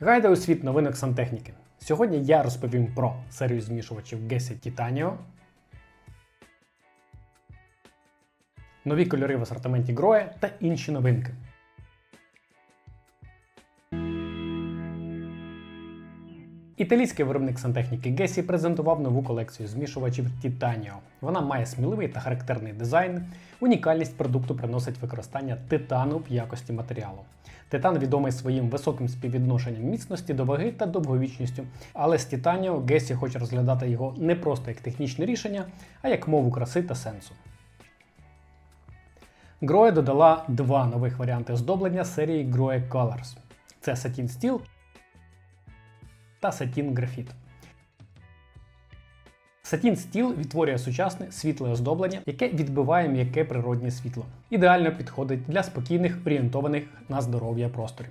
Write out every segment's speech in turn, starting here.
Гайда у світ новинок сантехніки. Сьогодні я розповім про серію змішувачів Gessie Titanio, нові кольори в асортименті Гроя та інші новинки. Італійський виробник сантехніки Gessie презентував нову колекцію змішувачів Titanio. Вона має сміливий та характерний дизайн. Унікальність продукту приносить використання титану в якості матеріалу. Титан відомий своїм високим співвідношенням міцності до ваги та довговічністю, але з Titanio Gessie хоче розглядати його не просто як технічне рішення, а як мову краси та сенсу. Groe додала два нових варіанти оздоблення серії Groe Colors. Це Satin Steel та сатін графіт. Сатін стіл відтворює сучасне світле оздоблення, яке відбиває м'яке природнє світло. Ідеально підходить для спокійних, орієнтованих на здоров'я просторів.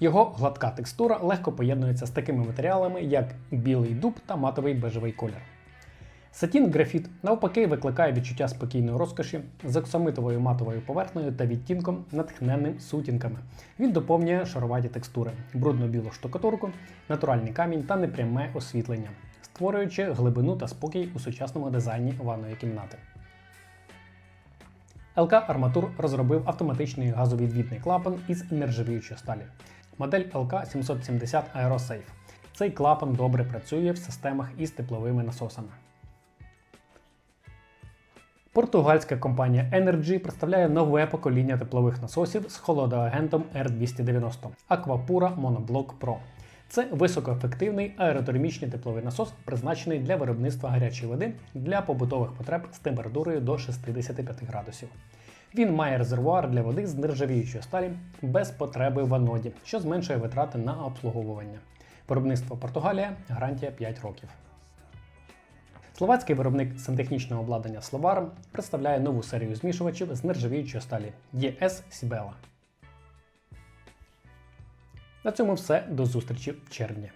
Його гладка текстура легко поєднується з такими матеріалами, як білий дуб та матовий бежевий колір. Сатін графіт навпаки викликає відчуття спокійної розкоші з оксамитовою матовою поверхнею та відтінком, натхненним сутінками. Він доповнює шароваті текстури, брудно-білу штукатурку, натуральний камінь та непряме освітлення, створюючи глибину та спокій у сучасному дизайні ванної кімнати. ЛК Арматур розробив автоматичний газовідвідний клапан із нержавіючої сталі. Модель ЛК 770 AeroSafe. Цей клапан добре працює в системах із тепловими насосами. Португальська компанія Energy представляє нове покоління теплових насосів з холодоагентом R290 Aquapura Monoblock Pro. Це високоефективний аеротермічний тепловий насос, призначений для виробництва гарячої води для побутових потреб з температурою до 65 градусів. Він має резервуар для води з нержавіючої сталі без потреби в аноді, що зменшує витрати на обслуговування. Виробництво Португалія, гарантія 5 років. Словацький виробник сантехнічного обладнання Slovar представляє нову серію змішувачів з нержавіючої сталі ЄС Сібела. На цьому все. До зустрічі в червні.